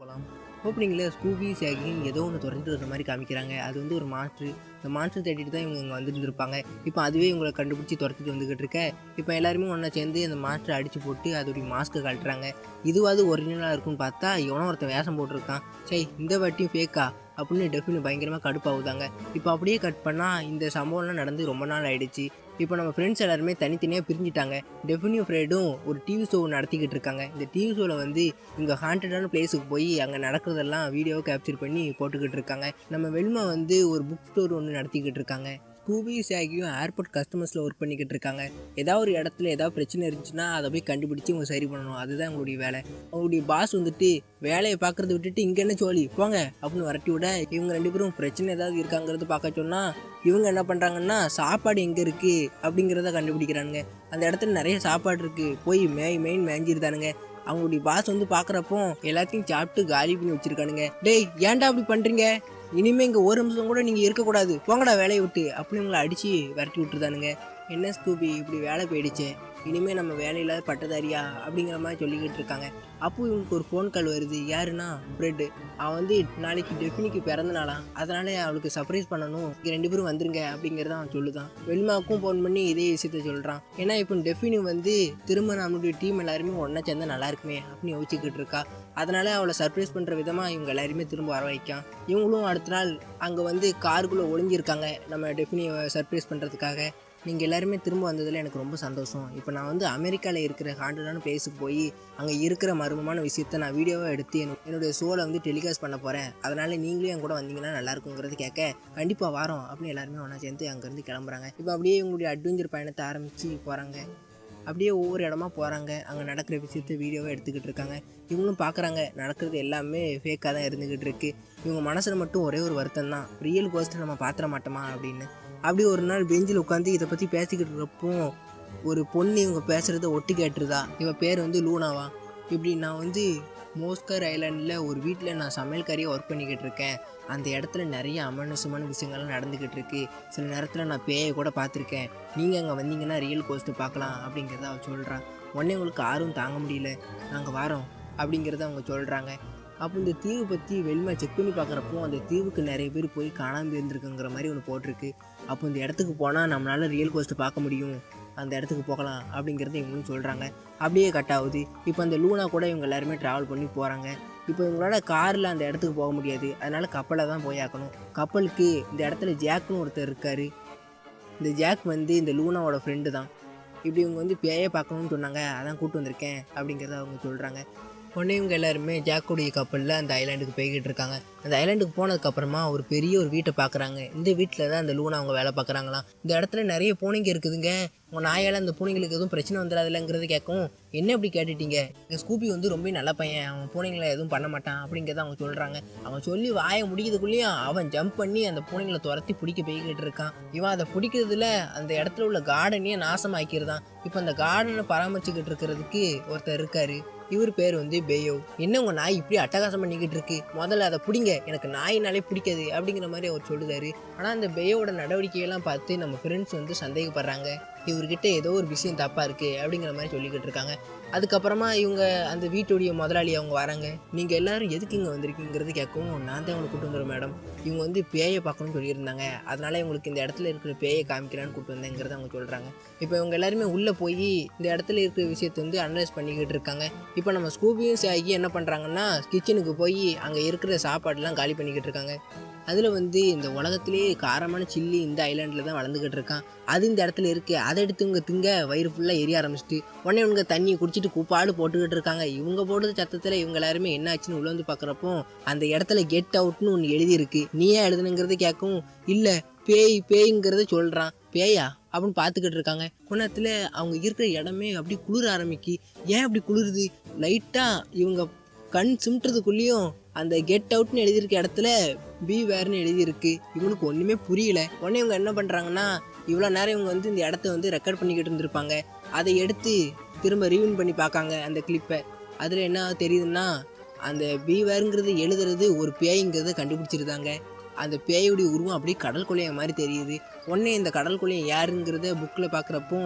போகலாம். ஓப்பனிங்கில் Scooby sagging ஏதோ ஒன்று தொடர்ந்து வர மாதிரி காமிக்கிறாங்க. அது வந்து ஒரு மாற்று. இந்த மாற்று தேடிட்டு தான் இவங்க இங்கே வந்துட்டு இருப்பாங்க இப்போ அதுவே இவங்களை கண்டுபிடிச்சி துரத்திட்டு வந்துக்கிட்டு இருக்க. இப்போ எல்லாருமே ஒன்றா சேர்ந்து அந்த மாற்றை அடித்து போட்டு அதோடைய மாஸ்க்கை கழட்டுறாங்க. இதுவாது ஒரிஜினலாக இருக்கும்னு பார்த்தா எவனோ ஒருத்தன் வேஷம் போட்டிருக்கான். சரி இந்த வாட்டியும் ஃபேக்கா அப்படின்னு டெஃபினி பயங்கரமாக கடுப்பாகுதாங்க. இப்போ அப்படியே கட் பண்ணால் இந்த சம்பவம்லாம் நடந்து ரொம்ப நாள் ஆயிடுச்சு. இப்போ நம்ம ஃப்ரெண்ட்ஸ் எல்லாருமே தனித்தனியாக பிரிஞ்சுட்டாங்க. டெஃபினியூ ஃப்ரைடும் ஒரு டிவி ஷோ நடத்திக்கிட்டு இருக்காங்க. இந்த டிவி ஷோவில் வந்து இங்கே ஹாண்டடான பிளேஸுக்கு போய் அங்கே நடக்கிறதெல்லாம் வீடியோ கேப்சர் பண்ணி போட்டுக்கிட்டு இருக்காங்க. நம்ம வெல்மா வந்து ஒரு புக் ஸ்டோர் ஒன்று நடத்திக்கிட்டு இருக்காங்க. ஸ்கூபி சாகியும் ஏர்போர்ட் கஸ்டமர்ஸில் ஒர்க் பண்ணிக்கிட்டு இருக்காங்க. ஏதாவது ஒரு இடத்துல ஏதாவது பிரச்சனை இருந்துச்சுன்னா அதை போய் கண்டுபிடிச்சி இவங்க சரி பண்ணணும். அதுதான் அவங்களுடைய வேலை. அவங்களுடைய பாஸ் வந்துட்டு வேலையை பார்க்குறத விட்டுட்டு இங்கே என்ன சோழி போங்க அப்படின்னு வரட்டி விட இவங்க ரெண்டு பேரும் பிரச்சனை ஏதாவது இருக்காங்கிறது பார்க்க சொன்னால் இவங்க என்ன பண்ணுறாங்கன்னா சாப்பாடு எங்கே இருக்குது அப்படிங்கிறத கண்டுபிடிக்கிறானுங்க. அந்த இடத்துல நிறைய சாப்பாடு இருக்குது போய் மேய் மெயின் மேய்ஞ்சிருந்தானுங்க அவங்களுடைய பாஸ் வந்து பார்க்குறப்போ எல்லாத்தையும் சாப்பிட்டு காலி பண்ணி வச்சிருக்கானுங்க. டேய் ஏன்டா அப்படி பண்ணுறீங்க இனிமே இங்கே ஒரு நிமிஷம் கூட நீங்கள் இருக்கக்கூடாது போங்கடா வேலையை விட்டு. அப்படின்னு உங்களை அடித்து விரட்டி விட்டுருதானுங்க. என்ன ஸ்கூபி இப்படி வேலை போயிடுச்சு. இனிமேல் நம்ம வேலையில்லாத பட்டதாரியா? அப்படிங்கிற மாதிரி சொல்லிக்கிட்டு இருக்காங்க. அப்போ இவனுக்கு ஒரு ஃபோன் கால் வருது. யாருன்னா? பிரெட்டு அவன் வந்து நாளைக்கு டெஃபினிக்கு பிறந்த நாளாம் அதனால அவளுக்கு சர்ப்ரைஸ் பண்ணணும். இங்கே ரெண்டு பேரும் வந்துருங்க அப்படிங்கிறத அவன் சொல்லுதான். வெளிமாவுக்கும் ஃபோன் பண்ணி இதே விஷயத்த சொல்கிறான் ஏன்னா இப்போ டெஃபினி வந்து திரும்ப நம்மளுடைய டீம் எல்லாருமே ஒன்றா சேர்ந்தா நல்லா இருக்குமே அப்படின்னு யோசிச்சுக்கிட்டு இருக்கா. அதனால் அவளை சர்ப்ரைஸ் பண்ணுற விதமாக இவங்க எல்லாருமே திரும்ப வர வைக்கான். இவங்களும் அடுத்த நாள் அங்கே வந்து காருக்குள்ளே ஒளிஞ்சிருக்காங்க. நம்ம டெஃபினியை சர்ப்ரைஸ் பண்ணுறதுக்காக நீங்கள் எல்லாருமே திரும்ப வந்ததில் எனக்கு ரொம்ப சந்தோஷம். இப்போ நான் வந்து அமெரிக்காவில் இருக்கிற ஹாண்டடான பிளேஸுக்கு போய் அங்கே இருக்கிற மர்மமான விஷயத்த நான் வீடியோவாக எடுத்து என்னுடைய ஷோவில் வந்து டெலிகாஸ்ட் பண்ண போகிறேன் அதனால் நீங்களும் என் கூட வந்தீங்கன்னா நல்லாயிருக்குங்கிறது கேட்க கண்டிப்பாக வரோம் அப்படின்னு எல்லாருமே ஒன்றா சேர்ந்து அங்கேருந்து கிளம்புறாங்க. இப்போ அப்படியே இவங்களுடைய அட்வென்ச்சர் பயணத்தை ஆரம்பித்து போகிறாங்க அப்படியே ஒவ்வொரு இடமா போகிறாங்க அங்கே நடக்கிற விஷயத்த வீடியோவாக எடுத்துக்கிட்டு இருக்காங்க. இவங்களும் பார்க்குறாங்க நடக்கிறது எல்லாமே ஃபேக்காக தான் இருந்துக்கிட்டு இருக்கு. இவங்க மனசில் மட்டும் ஒரே ஒரு வருத்தம் தான். ரியல் கோஸ்ட்டை நம்ம பார்த்துட மாட்டோமா அப்படின்னு. அப்படியே ஒரு நாள் பெஞ்சில் உட்காந்து இதை பற்றி பேசிக்கிட்டு இருக்கப்போ ஒரு பொண்ணு இவங்க பேசுகிறத ஒட்டு கேட்டுருதா இவன் பேர் வந்து லூனாவா? இப்படி நான் வந்து மோஸ்கர் ஐலாண்டில் ஒரு வீட்டில் நான் சமையல்காரியாக ஒர்க் பண்ணிக்கிட்டு இருக்கேன். அந்த இடத்துல நிறைய அமனசமான விஷயங்கள்லாம் நடந்துக்கிட்டு இருக்கு சில நேரத்தில் நான் பேயை கூட பார்த்துருக்கேன். நீங்கள் அங்கே வந்தீங்கன்னா ரியல் கோஸ்ட்டு பார்க்கலாம் அப்படிங்கிறத அவள் சொல்கிறான் உடனே உங்களுக்கு ஆர்வம் தாங்க முடியல. நாங்கள் வரோம் அப்படிங்கிறத அவங்க சொல்கிறாங்க அப்போ இந்த தீவு பற்றி வெல்மா செக் பண்ணி பார்க்குறப்போ அந்த தீவுக்கு நிறைய பேர் போய் காணாமல் இருந்திருக்குங்கிற மாதிரி ஒன்று போட்டிருக்கு. அப்போ இந்த இடத்துக்கு போனால் நம்மளால் ரியல் கோஸ்ட்டை பார்க்க முடியும். அந்த இடத்துக்கு போகலாம் அப்படிங்கிறத இவங்களும் சொல்கிறாங்க அப்படியே கட் ஆகுது. இப்போ அந்த லூனா கூட இவங்க எல்லாருமே ட்ராவல் பண்ணி போகிறாங்க இப்போ இவங்களோட காரில் அந்த இடத்துக்கு போக முடியாது. அதனால் கப்பலை தான் போய் ஆக்கணும் கப்பலுக்கு இந்த இடத்துல ஜாக்னு ஒருத்தர் இருக்கார். இந்த ஜாக் வந்து இந்த லூனாவோட ஃப்ரெண்டு தான். இப்படி இவங்க வந்து பேயை பார்க்கணும்னு சொன்னாங்க. அதான் கூப்பிட்டு வந்திருக்கேன் அப்படிங்கிறத அவங்க சொல்கிறாங்க உடனே எல்லாருமே ஜாக்குடைய கப்பலில் அந்த ஐலாண்டுக்கு போய்கிட்டு இருக்காங்க. அந்த ஐலாண்டுக்கு போனதுக்கப்புறமா ஒரு பெரிய ஒரு வீட்டை பார்க்குறாங்க இந்த வீட்டில் தான் அந்த லூனா அவங்க வேலை பார்க்குறாங்களாம் இந்த இடத்துல நிறைய பூனைங்க இருக்குதுங்க. உங்கள் நாயால் அந்த பூனைங்களுக்கு எதுவும் பிரச்சனை வந்துடாதுலங்கிறது கேட்கும் என்ன இப்படி கேட்டுட்டீங்க? எங்கள் ஸ்கூபி வந்து ரொம்ப நல்ல பையன். அவன் பூனைங்களை எதுவும் பண்ண மாட்டான். அப்படிங்கிறத அவங்க சொல்கிறாங்க அவன் சொல்லி வாயை முடிக்கிறதுக்குள்ளேயும் அவன் ஜம்ப் பண்ணி அந்த பூனைங்களை துரத்தி பிடிக்க போய்கிட்டு இருக்கான். இவன் அதை பிடிக்கிறதுல அந்த இடத்துல உள்ள கார்டனையே நாசமாக்கிடுதான். இப்போ அந்த கார்டனை பராமரிச்சுக்கிட்டு இருக்கிறதுக்கு ஒருத்தர் இருக்காரு. இவர் பேர் வந்து பேயோ. என்ன உங்கள் நாய் இப்படி அட்டகாசம் பண்ணிக்கிட்டு இருக்கு? முதல்ல அதை பிடிங்க. எனக்கு நாயினாலே பிடிக்காது அப்படிங்கிற மாதிரி அவர் சொல்லுதாரு. ஆனால் அந்த பேயோட நடவடிக்கையெல்லாம் பார்த்து நம்ம ஃப்ரெண்ட்ஸ் வந்து சந்தேகப்படுறாங்க. இவர்கிட்ட ஏதோ ஒரு விஷயம் தப்பா இருக்கு அப்படிங்கிற மாதிரி சொல்லிக்கிட்டு இருக்காங்க. அதுக்கப்புறமா இவங்க அந்த வீட்டுடைய முதலாளி அவங்க வராங்க. நீங்கள் எல்லோரும் எதுக்கு இங்கே வந்திருக்கீங்கிறது கேட்கவும் நான் தான் உங்களை கூட்டு வந்துடுறேன் மேடம். இவங்க வந்து பேயை பார்க்கணும்னு சொல்லியிருந்தாங்க. அதனால இவங்களுக்கு இந்த இடத்துல இருக்கிற பேயை காமிக்கிறான்னு கூப்பிட்டு வந்தேங்கிறத அவங்க சொல்கிறாங்க இப்போ இவங்க எல்லாருமே உள்ளே போய் இந்த இடத்துல இருக்கிற விஷயத்தை வந்து அனலைஸ் பண்ணிக்கிட்டு இருக்காங்க. இப்போ நம்ம ஸ்கூபியும் சாகி என்ன பண்ணுறாங்கன்னா கிச்சனுக்கு போய் அங்கே இருக்கிற சாப்பாடுலாம் காலி பண்ணிக்கிட்டு இருக்காங்க. அதில் வந்து இந்த உலகத்திலேயே காரமான சில்லி இந்த ஐலாண்டில் தான் வளர்ந்துக்கிட்டு இருக்கான். அது இந்த இடத்துல இருக்குது அதை எடுத்து இவங்க திங்க வயிறு ஃபுல்லாக எரிய ஆரம்பிச்சிட்டு உடனே இவங்க தண்ணியை குடிச்சிட்டு கூப்பாடு போட்டுக்கிட்டு இருக்காங்க. இவங்க போடுறது சத்தத்தில் இவங்க எல்லாருமே என்ன ஆச்சுன்னு உள்ள வந்து பார்க்குறப்போ அந்த இடத்துல கெட் அவுட்னு ஒன்று எழுதியிருக்கு. நீ ஏன் எழுதுனுங்கிறது கேட்கும் இல்லை பேய் பேய்ங்கிறத சொல்கிறான் பேயா? அப்படின்னு பார்த்துக்கிட்டு இருக்காங்க. குணத்தில் அவங்க இருக்கிற இடமே அப்படி குளிர ஆரம்பிக்கு. ஏன் அப்படி குளிருது? லைட்டாக இவங்க கண் சிமிட்டுறதுக்குள்ளேயும் அந்த கெட் அவுட்னு எழுதியிருக்க இடத்துல பி வேர்னு எழுதியிருக்கு. இவனுக்கு ஒன்றுமே புரியல. உடனே இவங்க என்ன பண்ணுறாங்கன்னா இவ்வளோ நேரம் இவங்க வந்து இந்த இடத்த வந்து ரெக்கார்ட் பண்ணிக்கிட்டு இருந்திருப்பாங்க. அதை எடுத்து திரும்ப ரீவின் பண்ணி பார்க்காங்க அந்த கிளிப்பை அதில் என்ன தெரியுதுன்னா அந்த பிவருங்கிறது எழுதுறது ஒரு பேய்ங்கிறத கண்டுபிடிச்சிருந்தாங்க அந்த பேயுடைய உருவம் அப்படியே கடல் கொள்ளைய மாதிரி தெரியுது. உடனே இந்த கடல் கொள்ளையன் யாருங்கிறத புக்கில் பார்க்குறப்போ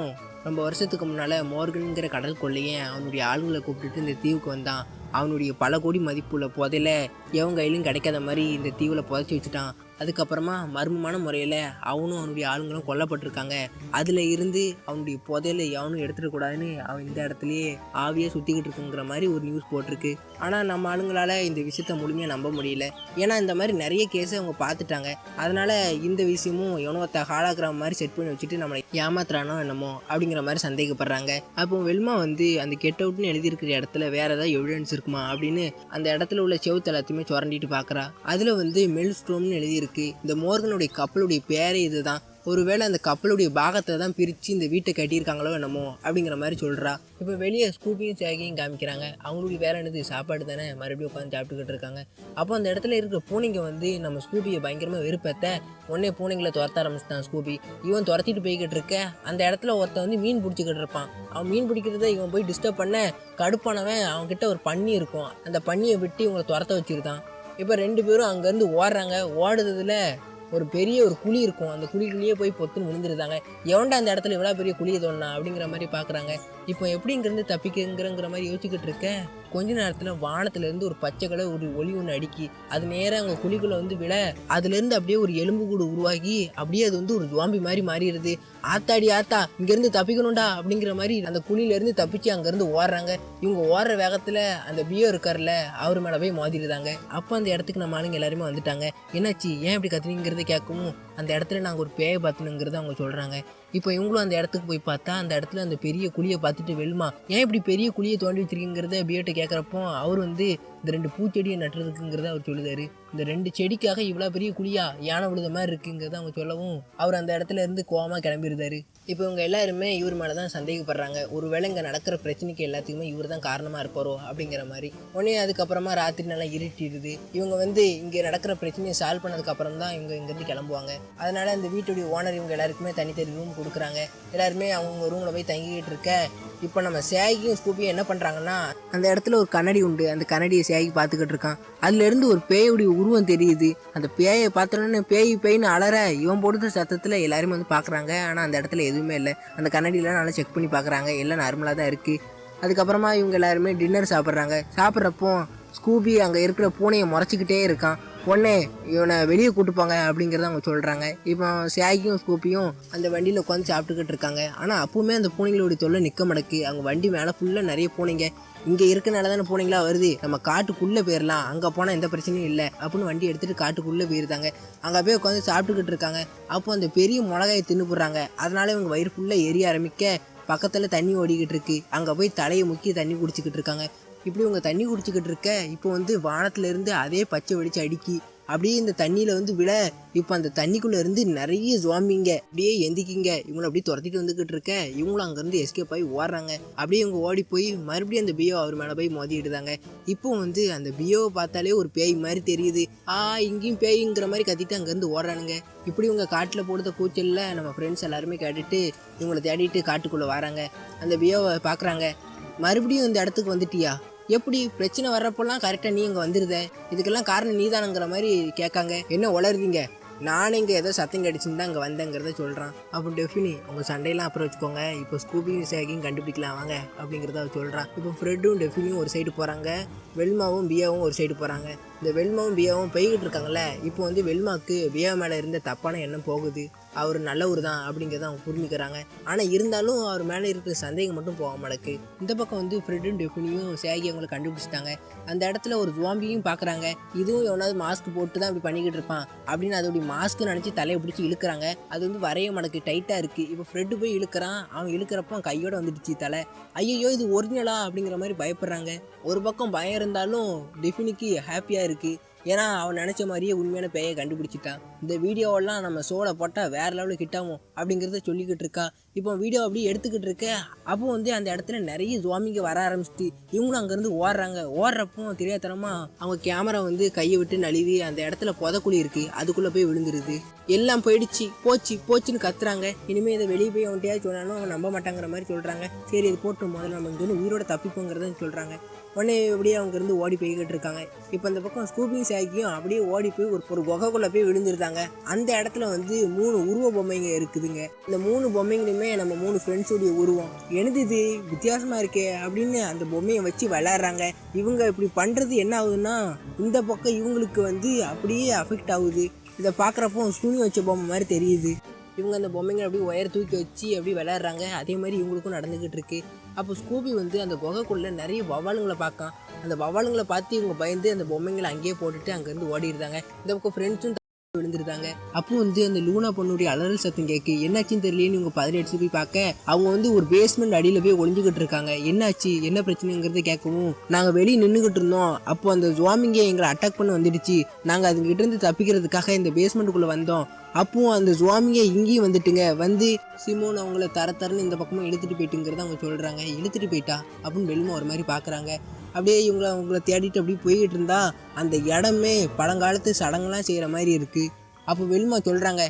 ரொம்ப வருஷத்துக்கு முன்னால் மோர்கனுங்கிற கடல் கொள்ளையன் அவனுடைய ஆளுங்களை கூப்பிட்டுட்டு இந்த தீவுக்கு வந்தான். அவனுடைய பல கோடி மதிப்புள்ள புதையல எவன் கையிலும் கிடைக்காத மாதிரி இந்த தீவில் புதைச்சி வச்சுட்டான். அதுக்கப்புறமா மர்மமான முறையில் அவனும் அவனுடைய ஆளுங்களும் கொல்லப்பட்டிருக்காங்க. அதில் இருந்து அவனுடைய புதையல எவனும் எடுத்துடக்கூடாதுன்னு அவன் இந்த இடத்துலையே ஆவியாக சுற்றிக்கிட்டு இருக்குங்கிற மாதிரி ஒரு நியூஸ் போட்டிருக்கு. ஆனால் நம்ம ஆளுங்களால் இந்த விஷயத்த முழுமையாக நம்ப முடியல. ஏன்னா இந்த மாதிரி நிறைய கேஸை அவங்க பார்த்துட்டாங்க. அதனால் இந்த விஷயமும் எவனோத்த ஹாலாகிராம் மாதிரி செட் பண்ணி வச்சுட்டு நம்மளை ஏமாத்துறானோ என்னமோ அப்படிங்கிற மாதிரி சந்தேகப்படுறாங்க. அப்போ வெல்மா வந்து அந்த கெட் அவுட்னு எழுதியிருக்கிற இடத்துல வேறு ஏதாவது எவிடன்ஸ் இருக்குமா? அப்படின்னு அந்த இடத்துல உள்ள செவுத்து எல்லாத்தையுமே சுரண்டிட்டு பார்க்குறா அதில் வந்து மெல் ஸ்ட்ரோம்னு எழுதியிருக்கு இந்த மோர்கனுடைய கப்பலுடைய பேரே இதுதான். ஒருவேளை அந்த கப்பலுடைய பாகத்தை தான் பிரித்து இந்த வீட்டை கட்டியிருக்காங்களோ என்னமோ அப்படிங்கிற மாதிரி சொல்கிறா இப்போ வெளியே ஸ்கூப்பியும் சேகையும் காமிக்கிறாங்க. அவங்களுக்கு வேலை என்னது? சாப்பாடு தானே? மறுபடியும் உட்காந்து சாப்பிட்டுக்கிட்டு இருக்காங்க. அப்போ அந்த இடத்துல இருக்கிற பூனைங்க வந்து நம்ம ஸ்கூபியை பயங்கரமாக விருப்பத்தை உடனே பூனைங்களை துரத்த ஆரம்பிச்சிட்டான் ஸ்கூபி இவன் துரத்திட்டு போய்கிட்டு இருக்க. அந்த இடத்துல ஒருத்தன் வந்து மீன் பிடிச்சிக்கிட்டு இருப்பான். அவன் மீன் பிடிக்கிறத இவன் போய் டிஸ்டர்ப் பண்ண கடுப்பானவன் அவன்கிட்ட ஒரு பன்னி இருக்கும். அந்த பன்னியை விட்டு இவங்களை துரத்த வச்சிருந்தான். இப்போ ரெண்டு பேரும் அங்கேருந்து ஓடுறாங்க. ஓடுறதுல ஒரு பெரிய ஒரு குழி இருக்கும். அந்த குழிக்குள்ளேயே போய் பொத்துன்னு விழுந்துருந்தாங்க. எவன்டா அந்த இடத்துல இவ்வளோ பெரிய குழியை தோணா அப்படிங்கிற மாதிரி பார்க்குறாங்க இப்போ எப்படிங்கிறது இங்கேருந்து தப்பிக்குங்கிற மாதிரி யோசிச்சுக்கிட்டு இருக்கேன். கொஞ்ச நேரத்தில் வானத்துலேருந்து ஒரு பச்சை கலர் ஒரு ஒளி ஒன்று அடிக்கி அது நேராக அவங்க குழிக்குள்ளே வந்து விட அதுலேருந்து அப்படியே ஒரு எலும்பு கூடு உருவாகி அப்படியே அது வந்து ஒரு ஜுவாம்பி மாதிரி மாறிடுது. ஆத்தாடி ஆத்தா இங்கேருந்து தப்பிக்கணும்டா அப்படிங்கிற மாதிரி அந்த குழியிலேருந்து தப்பிச்சு அங்கேருந்து ஓடுறாங்க. இவங்க ஓடுற வேகத்தில் அந்த பியோ இருக்கார்ல அவர் மேலே போய் மோதிடுதாங்க. அப்போ அந்த இடத்துக்கு நம்ம ஆளுங்க எல்லாருமே வந்துட்டாங்க. என்னாச்சு? ஏன் இப்படி கத்துனீங்கிறத கேட்கவும் அந்த இடத்துல நாங்கள் ஒரு பேயை பார்த்துனுங்கிறத அவங்க சொல்கிறாங்க இப்போ இவங்களும் அந்த இடத்துக்கு போய் பார்த்தா அந்த இடத்துல அந்த பெரிய குழியை பார்த்துட்டு வெல்மா ஏன் இப்படி பெரிய குழியை தோண்டி வச்சிருக்கீங்கிறத பிஎட்டை கேட்குறப்போ அவர் வந்து இந்த ரெண்டு பூச்செடியை நட்டுறதுக்குங்கிறத அவர் சொல்லுதாரு. இந்த ரெண்டு செடிக்காக இவ்வளோ பெரிய குழியா யானை விழுத மாதிரி இருக்குங்கிறத அவங்க சொல்லவும் அவர் அந்த இடத்துல இருந்து கோவமாக கிளம்பிருந்தாரு இப்போ இவங்க எல்லாருமே இவர் மேலே தான் சந்தேகப்படுறாங்க. ஒருவேளை இங்கே நடக்கிற பிரச்சனைக்கு எல்லாத்துக்குமே இவர் தான் காரணமாக இருப்பாரோ அப்படிங்கிற மாதிரி. உடனே அதுக்கப்புறமா ராத்திரி நல்லா இருட்டிடுது. இவங்க வந்து இங்கே நடக்கிற பிரச்சனையை சால்வ் பண்ணதுக்கப்புறம் தான் இவங்க இங்கேருந்து கிளம்புவாங்க. அதனால் அந்த வீட்டுடைய ஓனர் இவங்க எல்லாருக்குமே தனித்தனி ரூம் கொடுக்குறாங்க. எல்லாருமே அவங்க ரூமில் போய் தங்கிக்கிட்டு இருக்க. இப்போ நம்ம சேகியும் ஸ்கூப்பியும் என்ன பண்ணுறாங்கன்னா அந்த இடத்துல ஒரு கண்ணாடி உண்டு. அந்த கண்ணாடியை சேகி பார்த்துக்கிட்டு இருக்கான். அதுலேருந்து ஒரு பேயுடைய உருவம் தெரியுது. அந்த பேயை பார்த்தோன்னே பேய் பேய்னு அலற இவன் போடுற சத்தத்தில் எல்லாருமே வந்து பார்க்குறாங்க. ஆனால் அந்த இடத்துல எதுவுமே இல்லை. அந்த கண்ணாடியெலாம் நல்லா செக் பண்ணி பார்க்குறாங்க. எல்லாம் நார்மலாக தான் இருக்குது அதுக்கப்புறமா இவங்க எல்லாருமே டின்னர் சாப்பிட்றாங்க. சாப்பிட்றப்போ ஸ்கூபி அங்கே இருக்கிற பூனையை முறைச்சிக்கிட்டே இருக்கான். உடனே இவனை வெளியே கூட்டுப்பாங்க அப்படிங்கிறத அவங்க சொல்கிறாங்க இப்போ சேகியும் ஸ்கூப்பியும் அந்த வண்டியில் உட்காந்து சாப்பிட்டுக்கிட்டு இருக்காங்க. ஆனால் அப்பவுமே அந்த பூனைகளுடைய தொல்லை நிற்க மடக்கு அவங்க வண்டி மேலே ஃபுல்லாக நிறைய பூனைங்க. இங்கே இருக்கனால தானே பூனைங்களா வருது. நம்ம காட்டுக்குள்ளே போயிடலாம் அங்கே போனால் எந்த பிரச்சனையும் இல்லை. அப்படின்னு வண்டி எடுத்துகிட்டு காட்டுக்குள்ளே போயிருந்தாங்க. அங்கே போய் உட்காந்து சாப்பிட்டுக்கிட்டு இருக்காங்க. அப்போ அந்த பெரிய மிளகாயை தின்னு போடுறாங்க. அதனால இவங்க வயிறு ஃபுல்லாக எரிய ஆரம்பிக்க பக்கத்தில் தண்ணி ஓடிக்கிட்டு இருக்கு. அங்கே போய் தலையை முக்கி தண்ணி குடிச்சிக்கிட்டு இருக்காங்க. இப்படி இவங்க தண்ணி குடிச்சிக்கிட்டு இருக்க இப்போ வந்து வானத்துலேருந்து அதே பச்சை வெடிச்சு அடிக்கி அப்படியே இந்த தண்ணியில் வந்து விழ இப்போ அந்த தண்ணிக்குள்ளே இருந்து நிறைய ஜுவாம்பிங்க அப்படியே எந்திக்கிங்க இவங்களை அப்படியே துரத்திட்டு வந்துக்கிட்டு இருக்க இவங்களும் அங்கேருந்து எஸ்கேப் ஆகி ஓடுறாங்க. அப்படியே இவங்க ஓடி போய் மறுபடியும் அந்த பியோ அவர் மேலே போய் மோதிடுதாங்க இப்போ வந்து அந்த பியோவை பார்த்தாலே ஒரு பேய் மாதிரி தெரியுது. ஆ இங்கேயும் பேய்ங்கிற மாதிரி கத்திட்டு அங்கேருந்து ஓடுறானுங்க. இப்படி இவங்க காட்டில் போடுற கூச்சலில் நம்ம ஃப்ரெண்ட்ஸ் எல்லாருமே கேட்டுட்டு இவங்களை தேடிட்டு காட்டுக்குள்ளே வராங்க. அந்த பியோவை பார்க்குறாங்க. மறுபடியும் இந்த இடத்துக்கு வந்துட்டியா? எப்படி பிரச்சனை வர்றப்பெல்லாம் கரெக்டாக நீ இங்கே வந்துருத இதுக்கெல்லாம் காரணம் நீதானுங்கிற மாதிரி கேட்காங்க. என்ன உளருதீங்க நானும் இங்கே ஏதோ சத்தம் கடிச்சுன்னு தான் இங்கே வந்தேங்கிறத சொல்கிறான் அப்போ டெஃபினி உங்கள் சண்டையெல்லாம் அப்புறம் வச்சுக்கோங்க. இப்போ ஸ்கூபியும் சேகையும் கண்டுபிடிக்கலாம் வாங்க அப்படிங்கிறத அவர் சொல்கிறான் இப்போ ஃப்ரெட்டும் டெஃபினியும் ஒரு சைடு போகிறாங்க வெல்மாவும் பியாவும் ஒரு சைடு போகிறாங்க இந்த வெல்மாவும் பியாவும் போய்கிட்டு இருக்காங்கல்ல இப்போ வந்து வெல்மாவுக்கு பியா மேலே இருந்த தப்பான எண்ணம் போகுது. அவர் நல்லவர் தான் அப்படிங்கிறத அவங்க புரிஞ்சுக்கிறாங்க. ஆனால் இருந்தாலும் அவர் மேலே இருக்கிற சந்தேகம் மட்டும் போக மாட்டேக்கு இந்த பக்கம் வந்து ஃப்ரெட்டும் டெஃபினியும் சேகி அவங்களை கண்டுபிடிச்சிட்டாங்க. அந்த இடத்துல ஒரு ஜுவாம்பியும் பார்க்குறாங்க இதுவும் எவனாவது மாஸ்க் போட்டு தான் இப்படி பண்ணிக்கிட்டு இருப்பான் அப்படின்னு அதோடைய மாஸ்க்கு நினச்சி தலையை பிடிச்சி இழுக்கிறாங்க. அது வந்து வரைய மடக்கு டைட்டாக இருக்குது இப்போ ஃப்ரெட்டு போய் இழுக்கிறான். அவன் இழுக்கிறப்போ கையோட வந்துடுச்சு தலை. ஐயோ இது ஒரிஜினலா அப்படிங்கிற மாதிரி பயப்படுறாங்க. ஒரு பக்கம் பயம் இருந்தாலும் டெஃபினிக்கு ஹாப்பியாக இருக்குது ஏன்னா அவன் நினச்ச மாதிரியே உண்மையான பேயை கண்டுபிடிச்சிட்டான். இந்த வீடியோவெல்லாம் நம்ம சோலை போட்டால் வேறு லெவலில் கிட்டாகும் அப்படிங்கிறத சொல்லிக்கிட்டு இருக்கான். இப்போ வீடியோ அப்படியே எடுத்துக்கிட்டு இருக்கேன் அப்போ வந்து அந்த இடத்துல நிறைய சுவாமிங்க வர ஆரம்பிச்சிட்டு இவங்களும் அங்கேருந்து ஓடுறாங்க. ஓடுறப்போ தெரியாதனமா அவங்க கேமரா வந்து கையை விட்டு நழுவி அந்த இடத்துல புதக்குழி இருக்கு அதுக்குள்ளே போய் விழுந்துருது. எல்லாம் போயிடுச்சு. போச்சு போச்சுன்னு கத்துறாங்க. இனிமேல் இதை வெளியே போய் அவன்கிட்டயாவது சொன்னாலும் அவங்க நம்ப மாட்டாங்கிற மாதிரி சொல்கிறாங்க சரி இது போட்டு முதல்ல நம்ம இங்கே உயிரோட தப்பிப்போங்கிறத சொல்கிறாங்க உடனே அப்படியே அவங்க இருந்து ஓடி போய்கிட்டு இருக்காங்க. இப்போ அந்த பக்கம் ஸ்கூபிங் சாக்கியும் அப்படியே ஓடி போய் ஒரு ஒரு குகைக்குள்ளே போய் விழுந்துருந்தாங்க அந்த இடத்துல வந்து மூணு உருவ பொம்மைங்க இருக்குதுங்க. இந்த மூணு பொம்மைங்களுமே நம்ம மூணு ஃப்ரெண்ட்ஸுடைய உருவம். எனது இது? வித்தியாசமாக இருக்கே அப்படின்னு அந்த பொம்மையை வச்சு விளையாடுறாங்க. இவங்க இப்படி பண்ணுறது என்ன ஆகுதுன்னா இந்த பக்கம் இவங்களுக்கு வந்து அப்படியே அஃபெக்ட் ஆகுது. இதை பார்க்குறப்போ சூனி வச்ச பொம்மை மாதிரி தெரியுது. இவங்க அந்த பொம்மைங்களை அப்படியே ஒயர் தூக்கி வச்சு அப்படியே விளையாடுறாங்க. அதே மாதிரி இவங்களுக்கும் நடந்துக்கிட்டு இருக்கு. அப்போ ஸ்கூபி வந்து அந்த குகைக்குள்ளே நிறைய வவாலுங்களை பார்க்கான். அந்த வவாலுங்களை பார்த்து இவங்க பயந்து அந்த பொம்மைங்களை அங்கேயே போட்டுட்டு அங்கேருந்து ஓடிடுறாங்க. இந்த பக்கம் ஃப்ரெண்ட்ஸும் விழுந்துருந்தாங்க. அப்போ வந்து அந்த லூனா பொண்ணுடைய அலறல் சத்தம் கேட்கு என்னாச்சுன்னு தெரியலன்னு இவங்க பதில் அடிச்சு போய் பார்க்க அவங்க வந்து ஒரு பேஸ்மெண்ட் அடியில் போய் ஒளிஞ்சுக்கிட்டு இருக்காங்க. என்னாச்சு? என்ன பிரச்சனைங்கிறத கேட்கவும் நாங்கள் வெளியே நின்றுக்கிட்டு இருந்தோம். அப்போ அந்த ஜுவாமிங்க எங்களை அட்டாக் பண்ண வந்துடுச்சு. நாங்கள் அதுங்கிட்ட இருந்து தப்பிக்கிறதுக்காக இந்த பேஸ்மெண்ட்டுக்குள்ளே வந்தோம். அப்போவும் அந்த சுவாமியை இங்கேயும் வந்துட்டுங்க. வந்து சிமோன் அவங்கள தர தரன்னு இந்த பக்கமாக இழுத்துட்டு போயிட்டுங்கிறத அவங்க சொல்கிறாங்க இழுத்துட்டு போயிட்டா அப்படின்னு வெளிமா ஒரு மாதிரி பார்க்குறாங்க அப்படியே இவங்கள அவங்கள தேடிட்டு அப்படியே போய்கிட்டு இருந்தா அந்த இடமே பழங்காலத்து சடங்கெல்லாம் செய்கிற மாதிரி இருக்குது அப்போ வெளிமா சொல்கிறாங்க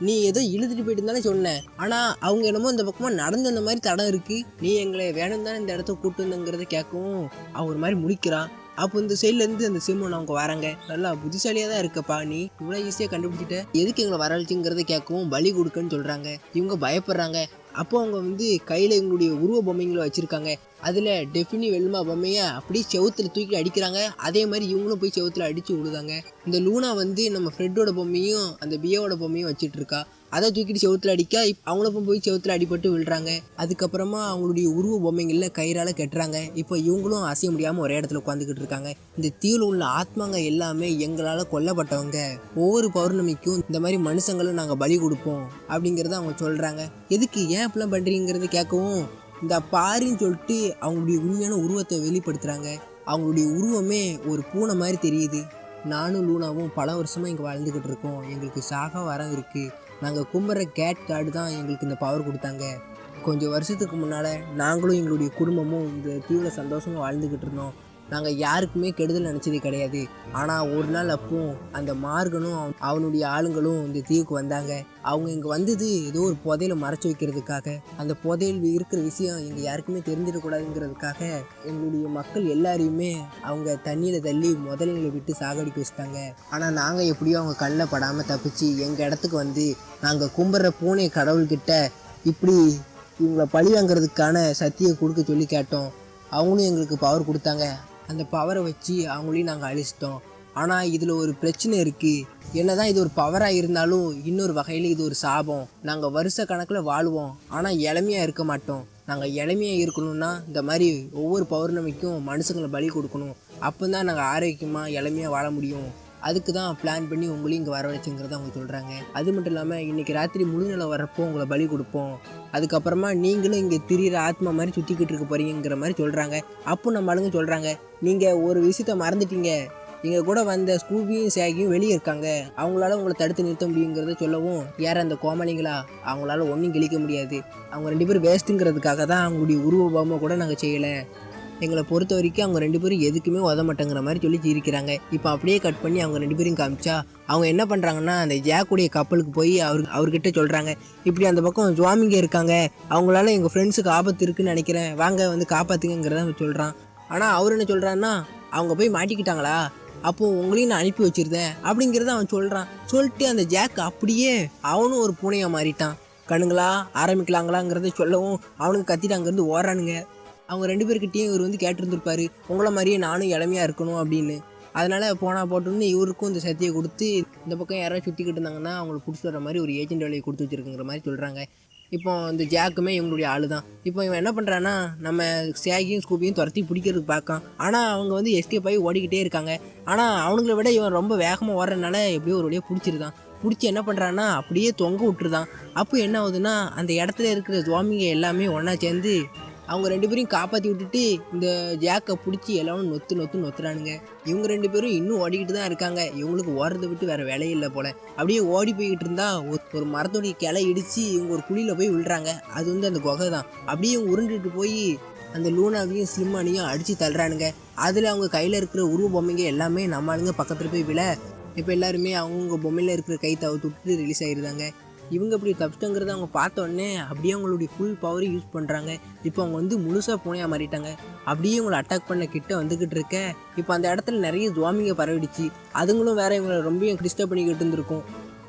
நீ ஏதோ இழுத்துட்டு போயிட்டு தானே சொன்னேன் ஆனால் அவங்க என்னமோ இந்த பக்கமாக நடந்து அந்த மாதிரி தடம் இருக்குது நீ எங்களை வேணும் தானே இந்த இடத்த கூட்டு வந்தங்கிறத கேட்கவும் அவர் ஒரு மாதிரி முடிக்கிறான் அப்போ இந்த சைட்லேருந்து அந்த சிம்மன் அவங்க வராங்க. நல்லா புத்திசாலியாக தான் இருக்கப்பா நீ. இவ்வளோ ஈஸியாக கண்டுபிடிச்சிட்ட. எதுக்கு எங்களை வரவழைச்சுங்கிறத கேட்கவும் பலி கொடுக்குன்னு சொல்கிறாங்க இவங்க பயப்படுறாங்க. அப்போ அவங்க வந்து கையில் எங்களுடைய உருவ பொம்மைங்களை வச்சுருக்காங்க. அதில் டெஃபினி வெல்மா பொம்மையை அப்படியே செவுத்துல தூக்கி அடிக்கிறாங்க. அதே மாதிரி இவங்களும் போய் செவுத்துல அடித்து விடுதாங்க இந்த லூனா வந்து நம்ம ஃப்ரெட்டோட பொம்மையும் அந்த பியோட பொம்மையும் வச்சுட்டு இருக்கா. அதை தூக்கிட்டு செவத்துல அடிக்க இப் அவங்களும் போய் செவுத்துல அடிபட்டு விழுறாங்க. அதுக்கப்புறமா அவங்களுடைய உருவ பொம்மைங்களில் கயிறால கட்டுறாங்க. இப்போ இவங்களும் அசைய முடியாமல் ஒரே இடத்துல உட்காந்துக்கிட்டு இருக்காங்க. இந்த தீவில் உள்ள ஆத்மாங்க எல்லாமே எங்களால் கொல்லப்பட்டவங்க. ஒவ்வொரு பௌர்ணமிக்கும் இந்த மாதிரி மனுஷங்களும் நாங்கள் பலி கொடுப்போம் அப்படிங்கிறத அவங்க சொல்கிறாங்க எதுக்கு ஏன் அப்படிலாம் பண்ணுறீங்கிறத கேட்கவும் இந்த பாரின்னு சொல்லிட்டு அவங்களுடைய உண்மையான உருவத்தை வெளிப்படுத்துகிறாங்க அவங்களுடைய உருவமே ஒரு பூனை மாதிரி தெரியுது. நானும் லூனாவும் பல வருஷமாக இங்கே வாழ்ந்துக்கிட்டு இருக்கோம். எங்களுக்கு சாக வரம் இருக்குது நாங்கள் கும்பிட்ற கேட் கார்டு தான் எங்களுக்கு இந்த பவர் கொடுத்தாங்க. கொஞ்சம் வருஷத்துக்கு முன்னால் நாங்களும் எங்களுடைய குடும்பமும் இந்த தீவிர சந்தோஷமாக வாழ்ந்துக்கிட்டு இருந்தோம். நாங்கள் யாருக்குமே கெடுதல் நினச்சது கிடையாது. ஆனால் ஒரு நாள் அப்போ அந்த மார்கனும் அவனுடைய ஆளுங்களும் இந்த தீவுக்கு வந்தாங்க. அவங்க இங்கே வந்தது ஏதோ ஒரு புதையில மறைச்சி வைக்கிறதுக்காக. அந்த புதையல் இருக்கிற விஷயம் இங்கே யாருக்குமே தெரிஞ்சிடக்கூடாதுங்கிறதுக்காக எங்களுடைய மக்கள் எல்லாரையுமே அவங்க தண்ணியில் தள்ளி முதலைங்களை விட்டு சாகடிக்க வச்சிட்டாங்க. ஆனால் நாங்கள் எப்படியோ அவங்க கண்ணில் படாமல் தப்பிச்சு எங்கள் இடத்துக்கு வந்து நாங்கள் கும்பிட்ற பூனை கடவுள்கிட்ட இப்படி இவங்களை பழி வாங்குறதுக்கான சக்தியை கொடுக்க சொல்லி கேட்டோம். அவங்களும் எங்களுக்கு பவர் கொடுத்தாங்க. அந்த பவரை வச்சு அவங்களையும் நாங்கள் அழிச்சிட்டோம். ஆனால் இதில் ஒரு பிரச்சனை இருக்குது என்னதான் இது ஒரு பவராக இருந்தாலும் இன்னொரு வகையில் இது ஒரு சாபம். நாங்கள் வருஷ கணக்கில் வாழ்வோம். ஆனால் இளமையாக இருக்க மாட்டோம். நாங்கள் இளமையாக இருக்கணும்னா இந்த மாதிரி ஒவ்வொரு பௌர்ணமிக்கும் மனுஷங்களை பலி கொடுக்கணும். அப்போ தான் நாங்கள் ஆரோக்கியமாக இளமையாக வாழ முடியும். அதுக்கு தான் பிளான் பண்ணி உங்களையும் இங்கே வரவழைச்சுங்கிறத அவங்க சொல்கிறாங்க அது மட்டும் இல்லாமல் இன்றைக்கி ராத்திரி முழுநிலை வரப்போ உங்களை பலி கொடுப்போம். அதுக்கப்புறமா நீங்களும் இங்கே திரியிற ஆத்மா மாதிரி சுற்றிக்கிட்டு இருக்க போறீங்கிற மாதிரி சொல்கிறாங்க அப்போ நம்ம ஆளுங்க சொல்கிறாங்க நீங்கள் ஒரு விஷயத்த மறந்துட்டீங்க. எங்கள் கூட வந்த ஸ்கூபியும் சேகியும் வெளியே இருக்காங்க. அவங்களால உங்களை தடுத்து நிறுத்த முடியுங்கிறத சொல்லவும் யார் அந்த கோமலிங்களா அவங்களால ஒன்றும் கிழிக்க முடியாது. அவங்க ரெண்டு பேரும் வேஸ்ட்டுங்கிறதுக்காக தான் அவங்களுடைய உருவ கூட நாங்கள் செய்யலை. எங்களை பொறுத்த வரைக்கும் அவங்க ரெண்டு பேரும் எதுக்குமே உத மாட்டேங்கிற மாதிரி சொல்லி சிரிக்கிறாங்க. இப்போ அப்படியே கட் பண்ணி அவங்க ரெண்டு பேரும் காமிச்சா அவங்க என்ன பண்ணுறாங்கன்னா அந்த ஜாக்குடைய கப்பலுக்கு போய் அவர் அவர்கிட்ட சொல்கிறாங்க இப்படி அந்த பக்கம் சுவாமிங்க இருக்காங்க. அவங்களால எங்கள் ஃப்ரெண்ட்ஸுக்கு ஆபத்து இருக்குன்னு நினைக்கிறேன். வாங்க வந்து காப்பாற்றுங்கிறத சொல்கிறான் ஆனால் அவர் என்ன சொல்கிறான்னா அவங்க போய் மாட்டிக்கிட்டாங்களா? அப்போது உங்களையும் நான் அனுப்பி வச்சிருந்தேன் அப்படிங்கிறத அவன் சொல்கிறான் சொல்லிட்டு அந்த ஜாக் அப்படியே அவனும் ஒரு பூனையாக மாறிட்டான். கண்ணுங்களா ஆரம்பிக்கலாங்களாங்கிறத சொல்லவும் அவனுக்கு கத்திட்டு அங்கேருந்து ஓடுறானுங்க. அவங்க ரெண்டு பேர்கிட்டயும் இவர் வந்து கேட்டிருந்துருப்பாரு. உங்களை மாதிரியே நானும் இளமையாக இருக்கணும் அப்படின்னு. அதனால் போனால் போட்டோன்னு இவருக்கும் இந்த சத்தியை கொடுத்து இந்த பக்கம் யாராவது சுற்றிக்கிட்டு இருந்தாங்கன்னா அவங்களுக்கு பிடிச்சி வர மாதிரி ஒரு ஏஜென்ட் வேலையை கொடுத்து வச்சுருக்குங்கிற மாதிரி சொல்கிறாங்க இப்போ இந்த ஜாக்குமே இவங்களுடைய ஆளு தான் இப்போ இவன் என்ன பண்ணுறான்னா நம்ம சேகியும் ஸ்கூபியும் துரத்தி பிடிக்கிறதுக்கு பார்க்கான். ஆனால் அவங்க வந்து எஸ்கேப் ஆகி ஓடிக்கிட்டே இருக்காங்க. ஆனால் அவங்கள விட இவன் ரொம்ப வேகமாக ஓடுறதுனால எப்படியோ ஒரு வழியாக பிடிச்சிருதான் பிடிச்சி என்ன பண்ணுறான்னா அப்படியே தொங்க விட்டுருதான். அப்போ என்ன ஆகுதுன்னா அந்த இடத்துல இருக்கிற சுவாமிங்க எல்லாமே ஒன்றா சேர்ந்து அவங்க ரெண்டு பேரையும் காப்பாற்றி விட்டுட்டு இந்த ஜாக்கை பிடிச்சி எல்லாரும் நொத்து நொத்து நொத்துறானுங்க. இவங்க ரெண்டு பேரும் இன்னும் ஓடிக்கிட்டு தான் இருக்காங்க. இவங்களுக்கு ஓடுறதை விட்டு வேறு வேலையில்லை போல் போல. அப்படியே ஓடி போய்கிட்டு இருந்தா ஒரு மரத்துடைய கிளை இடித்து இவங்க ஒரு குழியில் போய் விழுறாங்க. அது வந்து அந்த குகை தான். அப்படியே உருண்டுட்டு போய் அந்த லூனாவையும் ஸ்லிம்மானையும் அடித்து தள்ளுறானுங்க. அதில் அவங்க கையில் இருக்கிற உருவ பொம்மைங்க எல்லாமே நம்மளுங்க பக்கத்தில் போய் விழ. இப்போ எல்லாருமே அவங்கவுங்க பொம்மையில் இருக்கிற கை தவிர்த்து விட்டு ரிலீஸ் ஆகிருந்தாங்க இவங்க இப்படி தப்பிச்சிட்டங்கிறத அவங்க பார்த்த உடனே அப்படியே அவங்களுடைய ஃபுல் பவரை யூஸ் பண்ணுறாங்க இப்போ அவங்க வந்து முழுசாக பூனையாக மாறிட்டாங்க. அப்படியே இவங்களை அட்டாக் பண்ண கிட்ட வந்துக்கிட்டு இருக்க. இப்போ அந்த இடத்துல நிறைய ஜுவாமிங்க பரவிடுச்சு. அதுங்களும் வேறு இவங்களை ரொம்பவும் டிஸ்டர்ப் பண்ணிக்கிட்டு இருந்திருக்கும்.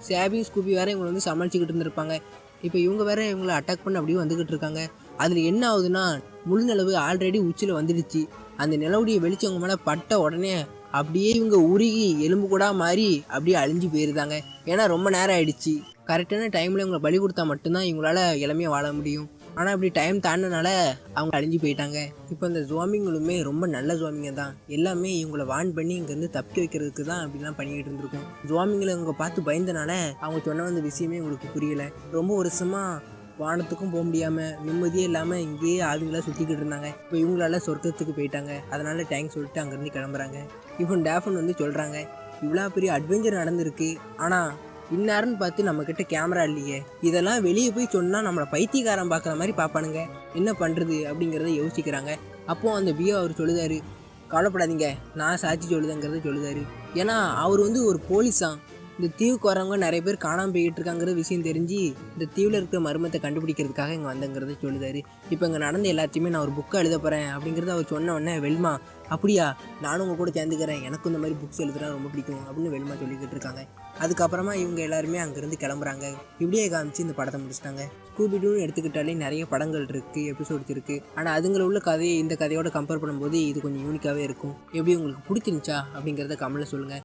சேபி ஸ்கூபி வேறு இவங்களை வந்து சமாளிச்சுக்கிட்டு இருந்திருப்பாங்க. இப்போ இவங்க வேறு இவங்களை அட்டாக் பண்ண அப்படியே வந்துக்கிட்டு இருக்காங்க. அதில் என்ன ஆகுதுன்னா முழு நிலவு ஆல்ரெடி உச்சியில் வந்துடுச்சு. அந்த நிலவுடைய வெளிச்சம் அவங்க மேலே பட்ட உடனே அப்படியே இவங்க உருகி எலும்பு கூட மாறி அப்படியே அழிஞ்சு போயிருந்தாங்க. ஏன்னா ரொம்ப நேரம் ஆயிடுச்சு. கரெக்டான டைமில் இவங்களை பலி கொடுத்தா மட்டும்தான் இவங்களால் இளமையாக வாழ முடியும். ஆனால் இப்படி டைம் தாண்டினால அவங்க அழிஞ்சு போயிட்டாங்க. இப்போ இந்த ஜுவாமிங்களுமே ரொம்ப நல்ல ஜுவாமிங்க தான். எல்லாமே இவங்களை வான் பண்ணி இங்கேருந்து தப்பி வைக்கிறதுக்கு தான் அப்படிலாம் பண்ணிக்கிட்டு இருந்திருக்கும். ஜுவாமிங்களை இவங்க பார்த்து பயந்தனால அவங்க சொன்ன வந்த விஷயமே உங்களுக்கு புரியலை. ரொம்ப வருஷமாக வானத்துக்கும் போக முடியாமல் நிம்மதியே இல்லாமல் இங்கேயே ஆளுங்களாக சுற்றிக்கிட்டு இருந்தாங்க. இப்போ இவங்களால சொர்க்கத்துக்கு போயிட்டாங்க. அதனால தேங்க்ஸ் சொல்லிட்டு அங்கேருந்து கிளம்புறாங்க. இப்போ டேஃபன் வந்து சொல்கிறாங்க இவ்வளோ பெரிய அட்வென்ச்சர் நடந்திருக்கு. ஆனால் இன்னாருன்னு பார்த்து நம்மக்கிட்ட கேமரா இல்லையே. இதெல்லாம் வெளியே போய் சொன்னால் நம்மளை பைத்தியக்காரன் பார்க்குற மாதிரி பார்ப்பானுங்க. என்ன பண்ணுறது அப்படிங்கிறத யோசிக்கிறாங்க. அப்போது அந்த பியோ அவர் சொல்லுதாரு கவலைப்படாதீங்க நான் சாட்சி சொல்லுதேங்கிறத சொல்லுதாரு. ஏன்னா அவர் வந்து ஒரு போலீஸான் இந்த தீவுக்கு வரவங்க நிறைய பேர் காணாமல் போய்கிட்டு இருக்காங்கிற விஷயம் தெரிஞ்சு இந்த தீவில் இருக்கிற மர்மத்தை கண்டுபிடிக்கிறதுக்காக இங்கே வந்தங்கிறத சொல்லுதாரு. இப்போ இங்கே நடந்த எல்லாத்தையுமே நான் ஒரு புக்கை எழுத போகிறேன் அப்படிங்கிறத அவர் சொன்ன உடனே வெல்மா அப்படியா? நானும் உங்கள் கூட சேர்ந்துக்கிறேன். எனக்கும் இந்த மாதிரி புக்ஸ் எழுதுறேன் ரொம்ப பிடிக்கும். அப்படின்னு வெல்மா சொல்லிக்கிட்டு இருக்காங்க. அதுக்கப்புறமா இவங்க எல்லாருமே அங்கேருந்து கிளம்புறாங்க. இப்படியே காமிச்சு இந்த படத்தை முடிச்சிட்டாங்க. ஸ்கூபிடூன்னு எடுத்துக்கிட்டாலே நிறைய படங்கள் இருக்குது எபிசோட்ஸ் இருக்குது ஆனால் அதுங்கள உள்ள கதையை இந்த கதையோட கம்பேர் பண்ணும்போது இது கொஞ்சம் யூனிக்காகவே இருக்கும். எப்படி உங்களுக்கு பிடிச்சிருந்துச்சா அப்படிங்கிறத கமெண்ட்டில் சொல்லுங்கள்